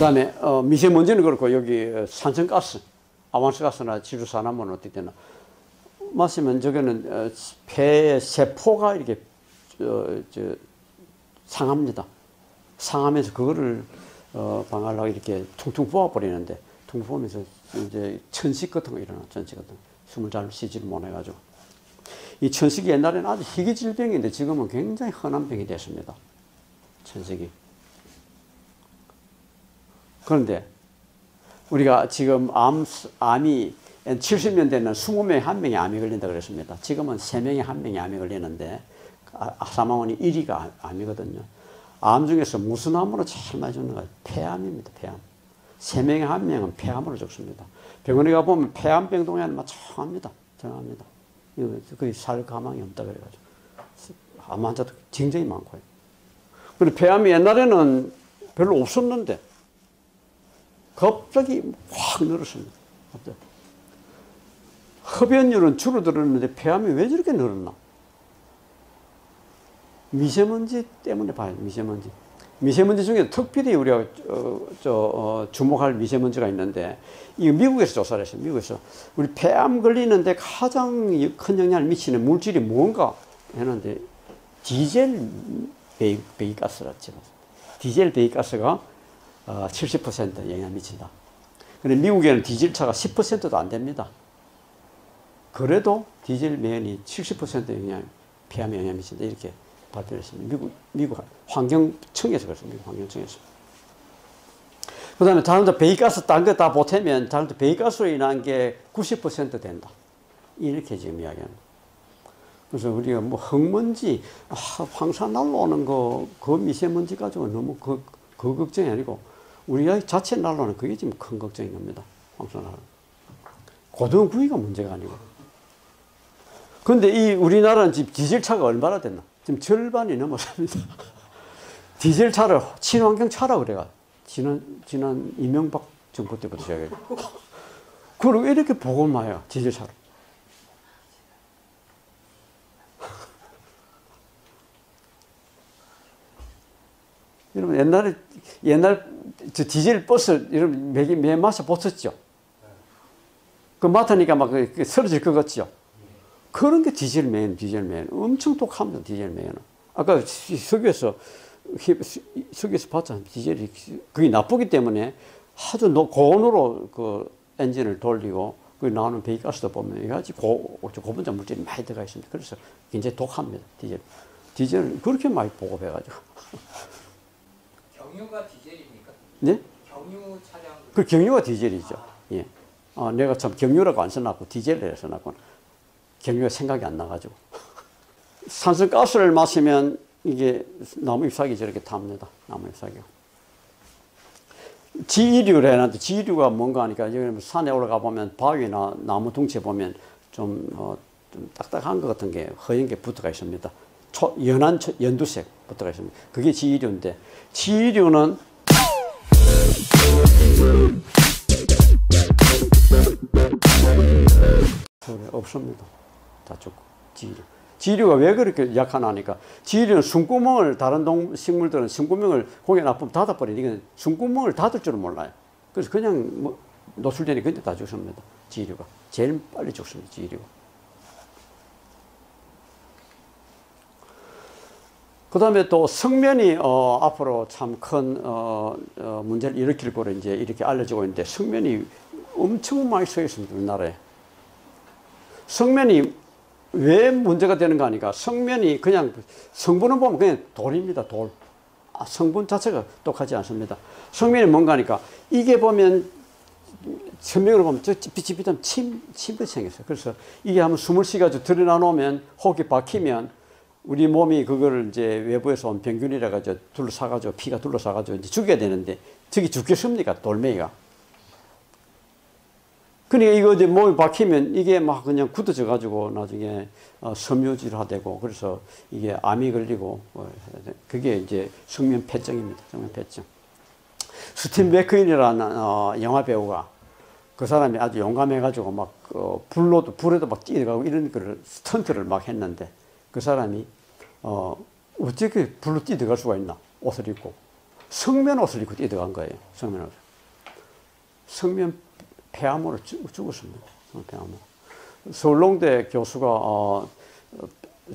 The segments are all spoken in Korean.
다음에 어, 미세먼지는 그렇고 여기 산성가스, 아반스가스나 지루산화물은 어떻게 되나 마시면 저거는 어, 폐 세포가 이렇게 어, 저, 상합니다. 상하면서 그거를 어, 방하려고 이렇게 퉁퉁 부어버리는데 퉁퉁 부으면서 이제 천식 같은 거 일어나 천식 같은 거. 숨을 잘 쉬지를 못해가지고 이 천식이 옛날에는 아주 희귀 질병인데 지금은 굉장히 흔한 병이 됐습니다. 천식이. 그런데 우리가 지금 암, 암이 70년 대는 20명에 한 명이 암이 걸린다 그랬습니다. 지금은 3명에 한 명이 암이 걸리는데 아, 사망원이 1위가 암이거든요. 암 중에서 무슨 암으로 제일 많이 죽는 가 폐암입니다. 폐암. 3명에 한 명은 폐암으로 죽습니다. 병원에 가보면 폐암병 동에는 정합니다. 정합니다. 거의 살 가망이 없다 그래가지고. 암 환자도 굉장히 많고요. 그리고 폐암이 옛날에는 별로 없었는데 갑자기 확 늘었습니다. 갑자기. 흡연율은 줄어들었는데 폐암이 왜 저렇게 늘었나? 미세먼지 때문에 봐요, 미세먼지. 미세먼지 중에 특별히 우리가 어, 저, 어, 주목할 미세먼지가 있는데 이 미국에서 조사를 했어요. 미국에서 우리 폐암 걸리는데 가장 큰 영향을 미치는 물질이 뭔가 했는데 디젤 배기가스라 치 디젤 배기가스가 어, 70% 영향을 미친다. 근데 미국에는 디젤차가 10%도 안 됩니다. 그래도 디젤 매연이 70% 영향, 폐암에 영향을 미친다. 이렇게 발표를 했습니다. 미국, 미국 환경청에서 그랬습니다. 미국 환경청에서. 그 다음에 자동차 배기가스 딴 거 다 보태면 자동차 배기가스로 인한 게 90% 된다. 이렇게 지금 이야기합니다. 그래서 우리가 뭐 흙먼지, 아, 황사 날라오는 거, 그 미세먼지 가지고 너무 그, 그 걱정이 아니고 우리가 자체 날라오는 그게 지금 큰 걱정인 겁니다. 황사 날라 고등 구이가 문제가 아니고. 근데 이 우리나라는 지금 디젤차가 얼마나 됐나? 지금 절반이 넘었습니다. 디젤 차를 친환경 차라 그래가 지난 지난 이명박 정부 때부터 시작해. 그리고 이렇게 보고 마요 디젤 차로. 여러분 옛날에 옛날 저 디젤 버스 여러분 매, 매 마셔 보셨죠? 그 맡으니까 막 쓰러질 것 같죠? 그런 게 디젤맨, 디젤맨. 엄청 독합니다, 디젤맨은. 아까 석유에서, 석유에서 봤잖아요. 디젤이. 그게 나쁘기 때문에 하도 고온으로 그 엔진을 돌리고, 그 나오는 배기가스도 보면 고, 고분자 물질이 많이 들어가 있습니다. 그래서 굉장히 독합니다, 디젤. 디젤을 그렇게 많이 보급해가지고. 경유가 디젤입니까? 네? 경유 차량. 그 경유가 디젤이죠. 아. 예. 아, 내가 참 경유라고 안 써놨고 디젤을 써놨고. 경유가 생각이 안 나가지고. 산성가스를 마시면 이게 나무 잎사귀 저렇게 탑니다. 나무 잎사귀. 지류를 해놨는데 지류가 뭔가 하니까 여기 산에 올라가 보면 바위나 나무 둥채 보면 좀, 어, 좀 딱딱한 것 같은 게 허연 게 붙어가 있습니다. 초, 연한 연두색 붙어가 있습니다. 그게 지류인데 지류는 없습니다. 다 죽고 지류. 지류가 왜 그렇게 약하나니까 지류는 숨구멍을 다른 동 식물들은 숨구멍을 고개 나쁘면 닫아버리니 이건 숨구멍을 닫을 줄은 몰라요. 그래서 그냥 뭐 노출되니 근데 다 죽습니다. 지류가 제일 빨리 죽습니다. 지류가. 그 다음에 또 성면이 어, 앞으로 참큰 어, 어, 문제를 일으킬 거로 이제 이렇게 알려지고 있는데 성면이 엄청 많이 서 있습니다. 우리나라에. 성면이 왜 문제가 되는가 하니까 성면이 그냥 성분을 보면 그냥 돌입니다. 돌. 아, 성분 자체가 똑하지 않습니다. 성면이 뭔가 하니까 이게 보면 선명으로 보면 저 빛이 비면 침, 침이 생겼어요. 그래서 이게 한번 숨을 쉬가지고 드러나 놓으면 혹이 박히면 우리 몸이 그거를 이제 외부에서 온 병균이라 가지고 둘러싸가지고 피가 둘러싸가지고 이제 죽여야 되는데 저기 죽겠습니까? 돌멩이가. 그러니까 이거 이제 몸이 박히면 이게 막 그냥 굳어져 가지고 나중에 어, 섬유질화 되고 그래서 이게 암이 걸리고 뭐 그게 이제 성면 폐증입니다. 성면 폐증. 스팀 베크인이라는 어, 영화 배우가 그 사람이 아주 용감해 가지고 막 어, 불로도 불에도 막 뛰어가고 이런 거를 스턴트를 막 했는데 그 사람이 어 어떻게 불로 뛰어갈 수가 있나 옷을 입고 성면 옷을 입고 뛰어간 거예요. 성면 옷. 성면 폐암으로 죽, 죽었습니다. 어, 폐암으로. 서울농대 교수가 어,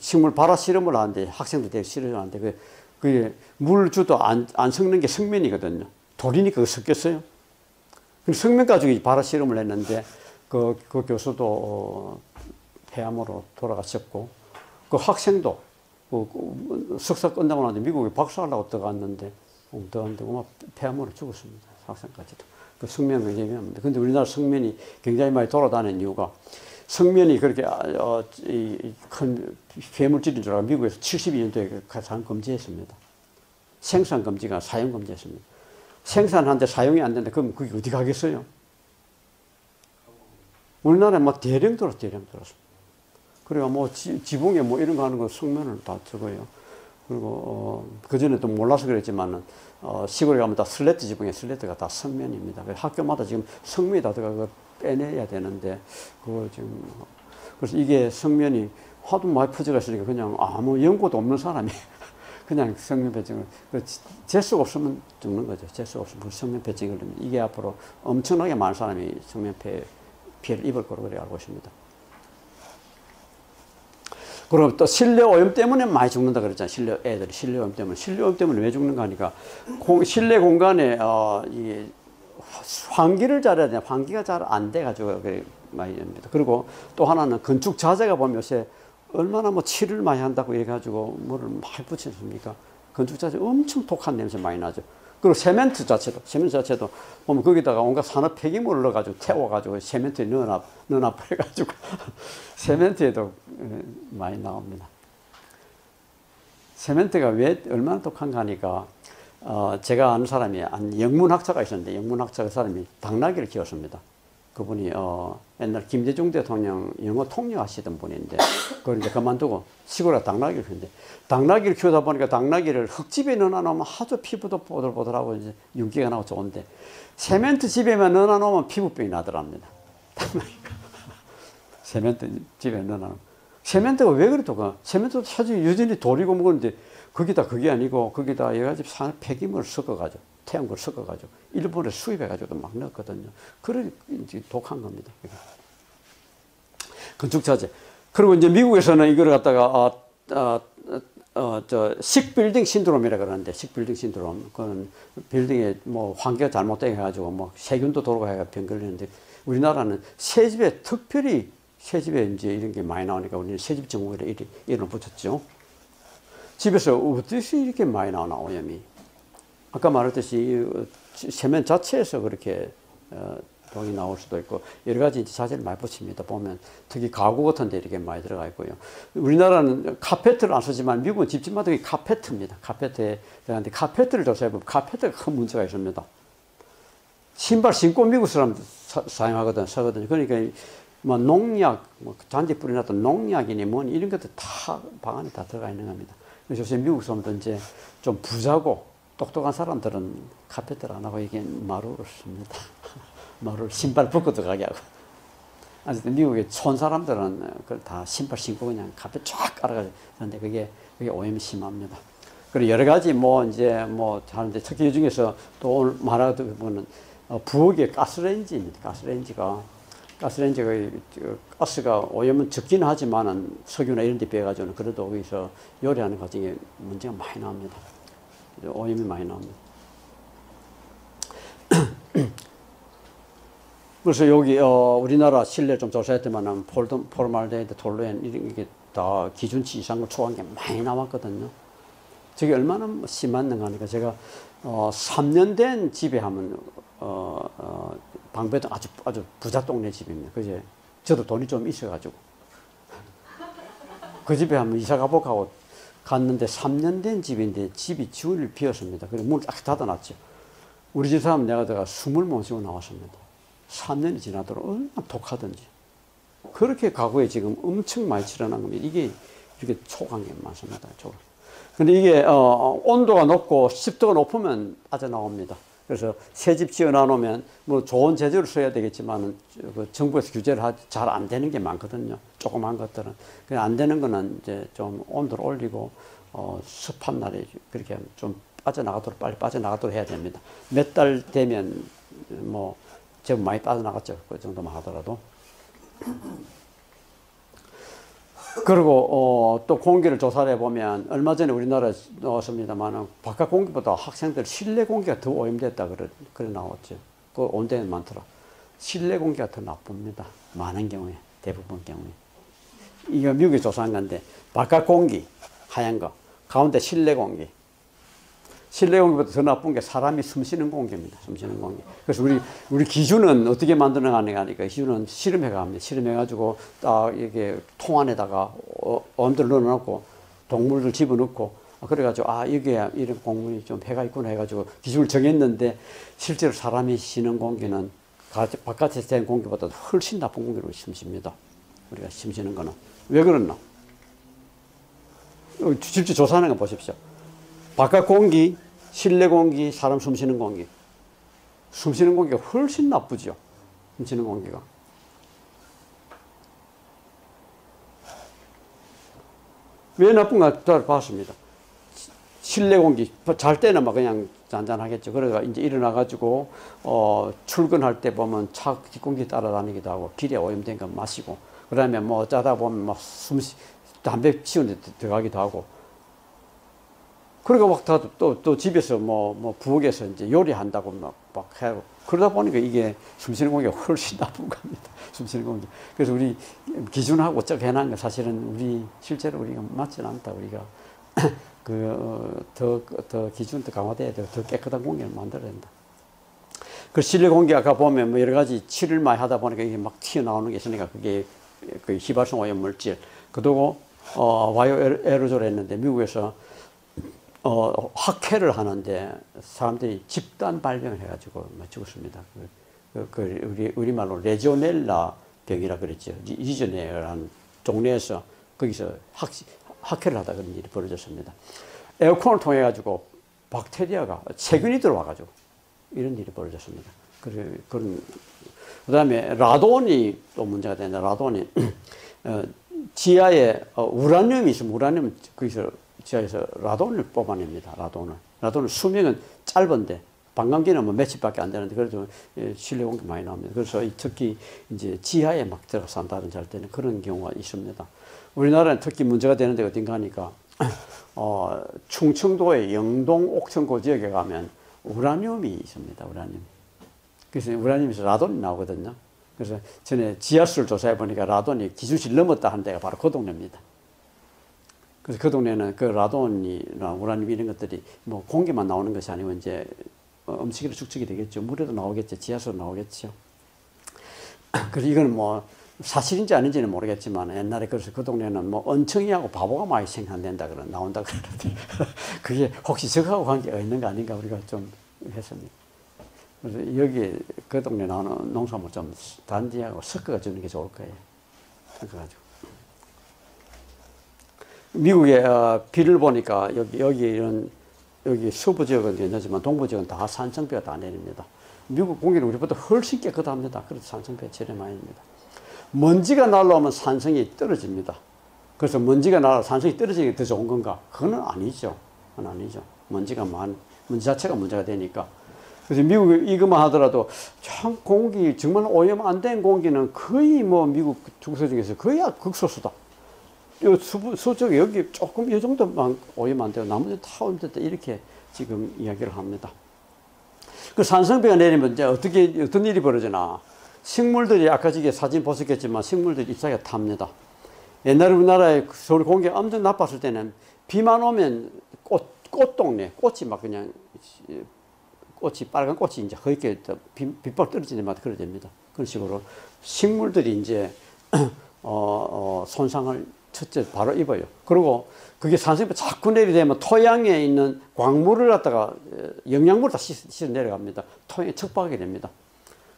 식물 발화 실험을 하는데 학생들 대해 실험을 하는데 그, 그게 물 주도 안, 안 섞는 게 성면이거든요. 돌이니까 그 섞였어요. 그 성면 가지고 발화 실험을 했는데 그, 그 교수도 어, 폐암으로 돌아가셨고 그 학생도 그, 그 석사 끝나고 나서 미국에 박사하려고 들어갔는데 어, 들어갔는데 막 폐암으로 죽었습니다. 학생까지도. 그 성면을 얘기합니다. 근데 우리나라 성면이 굉장히 많이 돌아다니는 이유가 성면이 그렇게 어, 큰 괴물질인 줄 알고 미국에서 72년도에 가장 금지했습니다. 생산 금지가 사용 금지했습니다. 생산하는데 사용이 안 되는데 그럼 그게 어디 가겠어요? 우리나라에 막 대량 들어 대량 들었습니다. 그래가 뭐 지, 지붕에 뭐 이런 거 하는 거 성면을 다 적어요. 그리고 어, 그 전에 또 몰라서 그랬지만은 어, 시골에 가면 다 슬레트 지붕에 슬레트가 다 성면입니다. 학교마다 지금 성면이 다 들어가 빼내야 되는데 그거 지금 그래서 이게 성면이 하도 많이 퍼져가 있으니까 그냥 아무 연고도 없는 사람이 그냥 성면 배증을 그 재수가 없으면 죽는 거죠. 재수가 없으면 그 성면 배증을 이게 앞으로 엄청나게 많은 사람이 성면 폐 피해를 입을 거로 그래 알고 있습니다. 그리고 또 실내 오염 때문에 많이 죽는다 그랬잖아요. 실내 애들이 실내 오염 때문에 실내 오염 때문에 왜 죽는가 하니까 공, 실내 공간에 어, 이 환기를 잘해야 돼. 환기가 잘 안 돼 가지고 그래 많이 됩니다. 그리고 또 하나는 건축 자재가 보면 요새 얼마나 뭐 칠을 많이 한다고 해가지고 뭐를 많이 붙이십니까? 건축 자재 엄청 독한 냄새 많이 나죠. 그리고 세멘트 자체도, 세멘트 자체도 보면 거기다가 온갖 산업 폐기물을 넣어가지고 태워가지고 세멘트에 넣어놔, 넣어놔 버려가지고 세멘트에도 많이 나옵니다. 세멘트가 왜 얼마나 독한가 하니까 어, 제가 아는 사람이 한 영문학자가 있었는데 영문학자 그 사람이 당나귀를 키웠습니다. 그분이 어, 옛날 김대중 대통령 영어 통역하시던 분인데 그걸 이제 그만두고 시골에 당나귀를 키우는데 당나귀를 키우다 보니까 당나귀를 흙집에 넣어놓으면 아주 피부도 보들보들하고 이제 윤기가 나고 좋은데 세멘트 집에만 넣어놓으면 피부병이 나더랍니다. 당나귀가 세멘트 집에 넣어놓으면. 세멘트가 왜 그래도 그? 세멘트도 사실 여전히 돌이고 먹었는데 거기다 그게 아니고 거기다 여러 가지 폐기물을 섞어가지고 태양광을 섞어가지고 일본에 수입해가지고 막 넣었거든요. 그런 이제 독한 겁니다. 건축자재. 그리고 이제 미국에서는 이걸 갖다가 어, 어, 어, 저 식빌딩 신드롬이라 그러는데 식빌딩 신드롬 그건 빌딩에 뭐 환기가 잘못돼 가지고 뭐 세균도 돌아가야 병 걸리는데 우리나라는 새 집에 특별히 새 집에 이제 이런 게 많이 나오니까 우리는 새집 증후군에 이름, 이름 붙였죠. 집에서 어떻게 이렇게 많이 나오나 오염이. 아까 말했듯이 세면 자체에서 그렇게 어, 동이 나올 수도 있고 여러 가지 자재를 많이 붙입니다. 보면 특히 가구 같은 데 이렇게 많이 들어가 있고요. 우리나라는 카페트를 안 쓰지만 미국은 집집마다 카페트입니다. 카페트에 들어가는데 카페트를 조사해보면 카페트가 큰 문제가 있습니다. 신발 신고 미국 사람 사용하거든, 쓰거든요. 그러니까 뭐 농약, 뭐 잔디 뿌려놨던 농약이니 뭐니 이런 것들 다 방 안에 다 들어가 있는 겁니다. 그래서 미국 사람들 이제 좀 부자고 똑똑한 사람들은 카페트를 안 하고 이게 마루를 씁니다. 마루를 신발 벗고 들어가게 하고. 어쨌든 미국의 촌 사람들은 그걸 다 신발 신고 그냥 카페 쫙 깔아가지고 하는데 그게, 그게 오염이 심합니다. 그리고 여러 가지 뭐 이제 뭐 하는데 특히 이 중에서 또 오늘 말하다 보면 어, 부엌의 가스레인지입니다. 가스레인지가 가스레인지가 가스가 오염은 적긴 하지만은 석유나 이런 데 비해 가지고는 그래도 거기서 요리하는 과정에 문제가 많이 나옵니다. 오염이 많이 나옵니다. 그래서 여기 어, 우리나라 실내 좀 조사했더만은 포르말데이드, 톨루엔 이런 게다 기준치 이상을 초과한 게 많이 나왔거든요. 저게 얼마나 심한가 하니까 제가 어, 3년 된 집에 하면 어, 어, 방배동 아주 아주 부자 동네 집입니다. 그제 저도 돈이 좀 있어가지고 그 집에 한번 이사 가보고 하고 갔는데 3년 된 집인데 집이 주를 비었습니다. 그래 문을 딱 닫아놨죠. 우리 집 사람 내가 내가 숨을 못 쉬고 나왔습니다. 3년이 지나도록 얼마나 독하든지. 그렇게 가구에 지금 엄청 많이 칠해난 겁니다. 이게 이렇게 초강이 많습니다. 쪽으로. 근데 이게 어, 온도가 높고 습도가 높으면 빠져 나옵니다. 그래서 새 집 지어 놔놓으면 뭐 좋은 재료를 써야 되겠지만 그 정부에서 규제를 잘 안 되는 게 많거든요. 조그만 것들은. 안 되는 거는 이제 좀 온도를 올리고 어, 습한 날에 그렇게 좀 빠져나가도록 빨리 빠져나가도록 해야 됩니다. 몇 달 되면 뭐 제법 많이 빠져나갔죠. 그 정도만 하더라도. 그리고 어, 또 공기를 조사를 해보면 얼마 전에 우리나라에 나왔습니다만 바깥 공기보다 학생들 실내 공기가 더 오염됐다 그래, 그래 나왔죠. 그 온데는 많더라. 실내 공기가 더 나쁩니다. 많은 경우에 대부분 경우에. 이거 미국에 조사한 건데 바깥 공기 하얀 거 가운데 실내 공기 실내 공기보다 더 나쁜 게 사람이 숨쉬는 공기입니다. 숨쉬는 공기. 그래서 우리 우리 기준은 어떻게 만드는 가 하니까 기준은 실험해 갑니다. 실험해 가지고 딱 이게 통 안에다가 어, 엄들 넣어놓고 동물들 집어넣고 그래가지고 아 이게 이런 공물이 좀 해가 있구나 해가지고 기준을 정했는데 실제로 사람이 쉬는 공기는 바깥에서 된 공기보다 훨씬 나쁜 공기로 숨쉽니다. 우리가 숨쉬는 거는 왜 그렇나? 어, 실제 조사하는 거 보십시오. 바깥 공기, 실내 공기, 사람 숨 쉬는 공기. 숨 쉬는 공기가 훨씬 나쁘죠. 숨 쉬는 공기가. 왜 나쁜가 잘 봤습니다. 실내 공기, 잘 때는 막 그냥 잔잔하겠죠. 그러다가 이제 일어나가지고, 어, 출근할 때 보면 차 뒷공기 따라다니기도 하고, 길에 오염된 거 마시고, 그 다음에 뭐 어쩌다 보면 막 숨, 담배 치우는 데 들어가기도 하고, 그러니까 막 다 또 또 집에서 뭐, 뭐 부엌에서 이제 요리한다고 막, 막 하고 그러다 보니까 이게 숨쉬는 공기가 훨씬 나쁜 겁니다. 숨쉬는 공기. 그래서 우리 기준하고 쩍 해놓은 거 사실은 우리 실제로 우리가 맞지는 않다. 우리가 그더 더 기준 더 강화돼야 되고 더 깨끗한 공기를 만들어야 된다. 그 실내 공기 아까 보면 뭐 여러 가지 칠을 많이 하다 보니까 이게 막 튀어나오는 게 있으니까 그게 그 휘발성 오염 물질 그리고 어 와이어 에어로졸 했는데 미국에서 어, 학회를 하는데 사람들이 집단 발병을 해가지고 죽었습니다. 그, 그, 그 우리, 우리말로 레지오넬라 병이라 그랬죠. 리저네라는 동네에서 거기서 학, 학회를 하다 그런 일이 벌어졌습니다. 에어컨을 통해 가지고 박테리아가 세균이 들어와 가지고 이런 일이 벌어졌습니다. 그래, 그런, 그 다음에 라돈이 또 문제가 되는데 라돈이 어, 지하에 어, 우라늄이 있으면 우라늄 거기서 지하에서 라돈을 뽑아냅니다. 라돈을. 라돈은 수명은 짧은데 방광기는 뭐 며칠밖에 안 되는데 그래도 예, 실내 공기 많이 나옵니다. 그래서 특히 이제 지하에 막 들어가 산다든지 할 때는 그런 경우가 있습니다. 우리나라는 특히 문제가 되는 데가 어딘가 하니까 어, 충청도의 영동 옥천고 지역에 가면 우라늄이 있습니다. 우라늄. 그래서 우라늄에서 라돈이 나오거든요. 그래서 전에 지하수를 조사해 보니까 라돈이 기준치를 넘었다 한 데가 바로 그 동네입니다. 그래서 그 동네는 그 라돈이나 우라늄 이런 것들이 뭐 공기만 나오는 것이 아니고 이제 음식으로 축적이 되겠죠. 물에도 나오겠죠. 지하수로 나오겠죠. 그래서 이거는 뭐 사실인지 아닌지는 모르겠지만 옛날에 그래서 그 동네는 뭐 언청이하고 바보가 많이 생산된다 그런 나온다 그러는데 그게 혹시 저하고 관계가 있는 거 아닌가 우리가 좀 했습니다. 그래서 여기 그 동네 나오는 농산물 좀 단지하고 섞어 주는 게 좋을 거예요. 섞어 가지고. 미국의 어, 비를 보니까 여기, 여기 이런, 여기 서부 지역은 괜찮지만 동부 지역은 다 산성비가 다 내립니다. 미국 공기는 우리보다 훨씬 깨끗합니다. 그래서 산성비가 납니다. 먼지가 날라오면 산성이 떨어집니다. 그래서 먼지가 날아 산성이 떨어지는 게 더 좋은 건가? 그건 아니죠. 그건 아니죠. 먼지가 많, 먼지 자체가 문제가 되니까. 그래서 미국 이것만 하더라도 참 공기, 정말 오염 안 된 공기는 거의 뭐 미국 중서 중에서 거의 극소수다. 요 수, 수적 여기 조금 이 정도만 오염 안 돼요. 나머지 다 오염됐다. 이렇게 지금 이야기를 합니다. 그 산성비가 내리면 이제 어떻게, 어떤 일이 벌어지나. 식물들이 아까 저게 사진 보셨겠지만 식물들이 잎사귀가 탑니다. 옛날에 우리나라에 서울 공기가 엄청 나빴을 때는 비만 오면 꽃, 꽃동네, 꽃이 막 그냥 꽃이, 빨간 꽃이 이제 허옇게 빛발 떨어지는 그래 됩니다. 그런 식으로 식물들이 이제 어, 어, 손상을 첫째 바로 입어요. 그리고 그게 산성비 자꾸 내리되면 토양에 있는 광물을 갖다가 영양물을 다 씻어 내려갑니다. 토양에 척박하게 됩니다.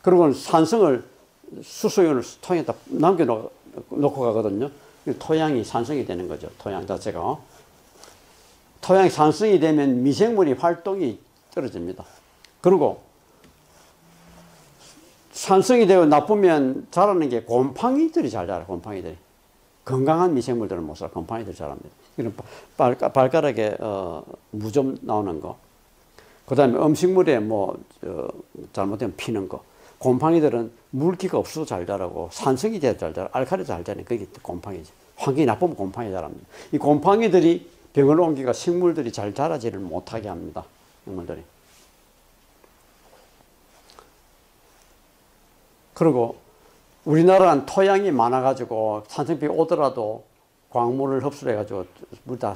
그리고 산성을 수소연을 통에다 남겨놓고 가거든요. 토양이 산성이 되는 거죠. 토양 자체가. 토양이 산성이 되면 미생물이 활동이 떨어집니다. 그리고 산성이 되고 나쁘면 자라는 게 곰팡이들이 잘 자라요. 곰팡이들이. 건강한 미생물들은 못 살아. 곰팡이들 자랍니다. 이런 발가, 발가락에 어, 무좀 나오는 거. 그다음에 음식물에 뭐 어, 잘못되면 피는 거. 곰팡이들은 물기가 없어도 잘 자라고 산성이 돼야 잘 자라. 알칼리 잘 자라니 그게 곰팡이죠. 환경이 나쁘면 곰팡이 자랍니다. 이 곰팡이들이 병을 옮기가 식물들이 잘 자라지를 못하게 합니다. 식물들이. 그리고 우리나라는 토양이 많아가지고 산성비 오더라도 광물을 흡수해가지고 물 다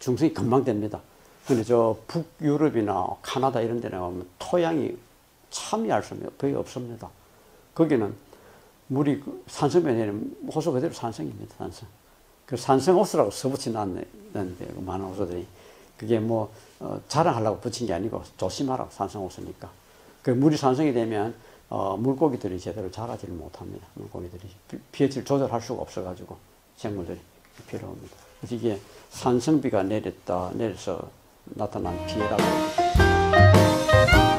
중성이 금방 됩니다. 근데 저 북유럽이나 카나다 이런 데 나 가면 토양이 알수 거의 없습니다. 거기는 물이 그 산성면에는 호수 그대로 산성입니다. 산성. 그 산성 호수라고 써붙이 놨는데 그 많은 호수들이 그게 뭐 어, 자랑하려고 붙인 게 아니고 조심하라고 산성 호수니까. 그 물이 산성이 되면 어, 물고기들이 제대로 자라지를 못합니다. 물고기들이 pH를 조절할 수가 없어가지고 생물들이 필요합니다. 그래서 이게 산성비가 내렸다 내려서 나타난 피해라고 합니다.